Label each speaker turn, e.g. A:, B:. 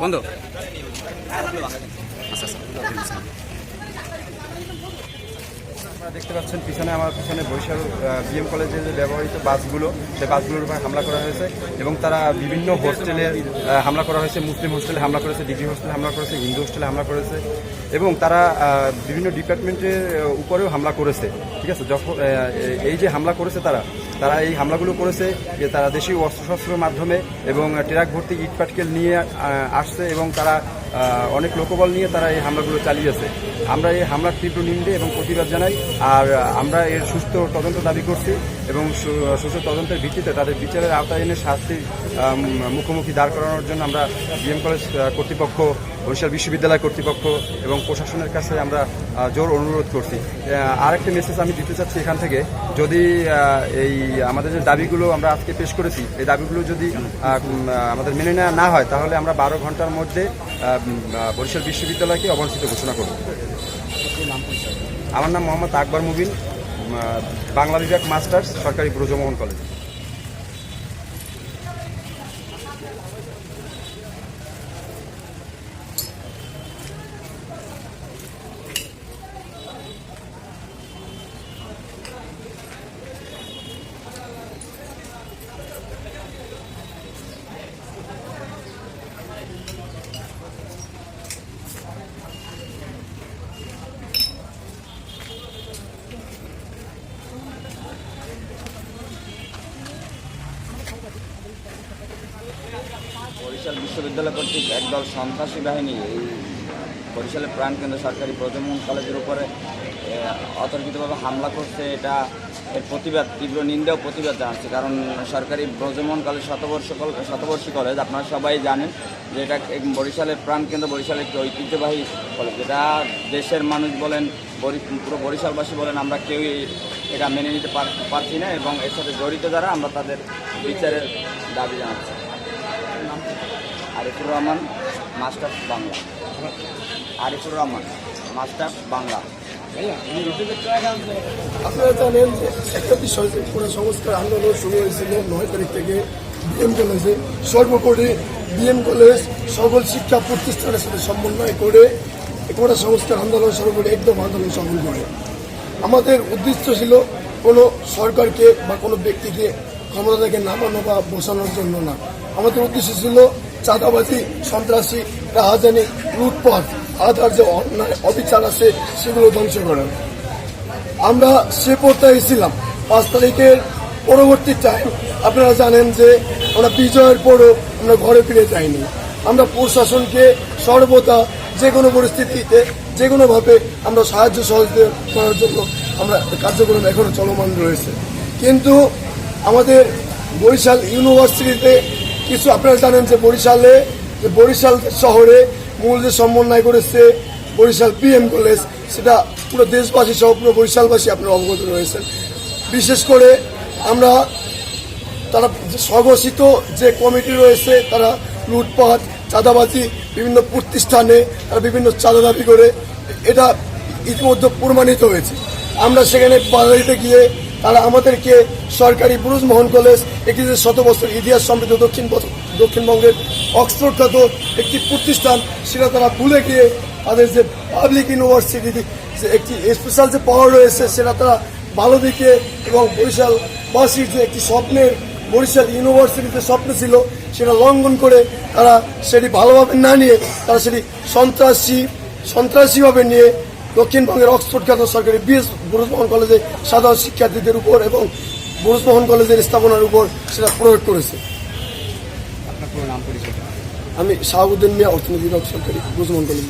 A: বন্ধ। আচ্ছা আচ্ছা
B: আপনারা দেখতে পাচ্ছেন, পিছনে আমার পিছনে বরিশাল বিএম কলেজে যে ব্যবহৃত বাসগুলো, সেই বাসগুলোর উপর হামলা করা হয়েছে এবং তারা বিভিন্ন হোস্টেলে হামলা করা হয়েছে, মুসলিম হোস্টেলে হামলা করেছে, ডিগ্রি হোস্টেলে হামলা করেছে, হিন্দু হোস্টেলে হামলা করেছে এবং তারা বিভিন্ন ডিপার্টমেন্টের উপরেও হামলা করেছে, ঠিক আছে? যখন এই যে হামলা করেছে তারা তারা এই হামলাগুলো করেছে যে তারা দেশীয় অস্ত্রশস্ত্রের মাধ্যমে এবং ট্রাক ভর্তি ইট পাটকেল নিয়ে আসছে এবং তারা অনেক লোকবল নিয়ে তারা এই হামলাগুলো চালিয়েছে। আমরা এই হামলার তীব্র নিন্দে এবং প্রতিবাদ জানাই আর আমরা এর সুস্থ তদন্ত দাবি করছি এবং সুস্থ তদন্তের ভিত্তিতে তাদের বিচারের আওতায় এনে শাস্তি মুখোমুখি দাঁড় করানোর জন্য আমরা বিএম কলেজ কর্তৃপক্ষ বরিশাল বিশ্ববিদ্যালয় কর্তৃপক্ষ এবং প্রশাসনের কাছে আমরা জোর অনুরোধ করছি। আহ, আরেকটি মেসেজ আমি দিতে চাচ্ছি এখান থেকে। যদি এই আমাদের যে দাবিগুলো আমরা আজকে পেশ করেছি এই দাবিগুলো যদি আমাদের মেনে নেওয়া না হয় তাহলে আমরা বারো ঘণ্টার মধ্যে বরিশাল বিশ্ববিদ্যালয়কে অবাঞ্ছিত ঘোষণা করব আমার নাম মোহাম্মদ আকবর মুবিন বাংলা বিভাগ মাস্টার্স, সরকারি ব্রজমোহন কলেজ।
C: বরিশাল বিশ্ববিদ্যালয় কর্তৃক একদল সন্ত্রাসী বাহিনী এই বরিশালের প্রাণকেন্দ্র সরকারি প্রজমন কলেজের উপরে অতর্কিতভাবে হামলা করছে। এটা এর প্রতিবাদ, তীব্র নিন্দা ও প্রতিবাদ জানাচ্ছে। কারণ সরকারি ব্রজমোহন কলেজ, শতবর্ষ শতবর্ষী কলেজ, আপনারা সবাই জানেন যে এটা বরিশালের প্রাণকেন্দ্র বরিশালের একটি ঐতিহ্যবাহী কলেজ। যেটা দেশের মানুষ বলেন পুরো বরিশালবাসী বলেন, আমরা কেউই এটা মেনে নিতে পার- পারছি না এবং এর সাথে জড়িত যারা, আমরা তাদের বিচারের দাবি জানাচ্ছি। আরিফুর রহমান, মাস্টার বাংলা। আরিফুর রহমান, মাস্টার বাংলা।
D: আপনারা জানেন একটা বিষয় পুরো সংস্কার আন্দোলন শুরু হয়েছিল নয় তারিখ থেকে বিএম কলেজে। সর্বোপরি বিএম কলেজ সকল শিক্ষা প্রতিষ্ঠানের সাথে সমন্বয় করে পুরো সংস্কার আন্দোলন সর্বোপরি একদম আন্দোলন সফল করে। আমাদের উদ্দেশ্য ছিল কোনো সরকারকে বা কোনো ব্যক্তিকে ক্ষমতা থেকে নামানো বা বসানোর জন্য না। আমাদের উদ্দেশ্য ছিল চাঁদাবাজি, সন্ত্রাসী, রাহাজানি, লুটপাট, আধার যে অন্যায়, অবিচার আছে, সেগুলো ধ্বংস করেন আমরা সে পর্যায়ে ছিলাম। পাঁচ তারিখের পরবর্তী টাইম আপনারা জানেন যে আমরা বিজয়ের পরও আমরা ঘরে ফিরে যাইনি। আমরা প্রশাসনকে সর্বদা যে কোনো পরিস্থিতিতে, যে কোনোভাবে আমরা সাহায্য সহযোগিতা করার জন্য আমরা কার্যক্রম এখনও চলমান রয়েছে। কিন্তু আমাদের বরিশাল ইউনিভার্সিটিতে কিছু আপনারা জানেন যে বরিশালে, যে বরিশাল শহরে মূল যে সমন্বয় করেছে বরিশাল পিএম কলেজ, সেটা পুরো দেশবাসী সহ পুরো বরিশালবাসী আপনারা অবগত রয়েছেন। বিশেষ করে আমরা তারা স্বঘোষিত যে কমিটি রয়েছে, তারা লুটপাট, চাঁদাবাজি, বিভিন্ন প্রতিষ্ঠানে তারা বিভিন্ন চাঁদা দাবি করে, এটা ইতিমধ্যে প্রমাণিত হয়েছে। আমরা সেখানে বাড়িতে গিয়ে তারা আমাদেরকে সরকারি ব্রুজ মোহন কলেজ, একটি যে শত বছর ইতিহাস সমৃদ্ধ দক্ষিণ দক্ষিণবঙ্গের অক্সফোর্ড খ্যাত একটি প্রতিষ্ঠান, সেটা তারা ভুলে গিয়ে তাদের যে পাবলিক ইউনিভার্সিটি যে একটি স্পেশাল যে পাওয়ার রয়েছে, সেটা তারা ভালো দিকে এবং বরিশালবাসীর যে একটি স্বপ্নের, বরিশাল ইউনিভার্সিটিতে স্বপ্ন ছিল, সেটা লঙ্ঘন করে তারা সেটি ভালোভাবে না নিয়ে তারা সেটি সন্ত্রাসী, সন্ত্রাসীভাবে নিয়ে দক্ষিণবঙ্গের অক্সফোর্ড খ্যাত সরকারি বিএস বুরুজমোহন কলেজে সাধারণ শিক্ষার্থীদের উপর এবং বুরুজমোহন কলেজের স্থাপনার উপর সেটা প্রয়োগ করেছে। আমি শাহাবুদ্দিন মিয়া অর্থনীতি সরকারি বুরুজমোহন কলেজ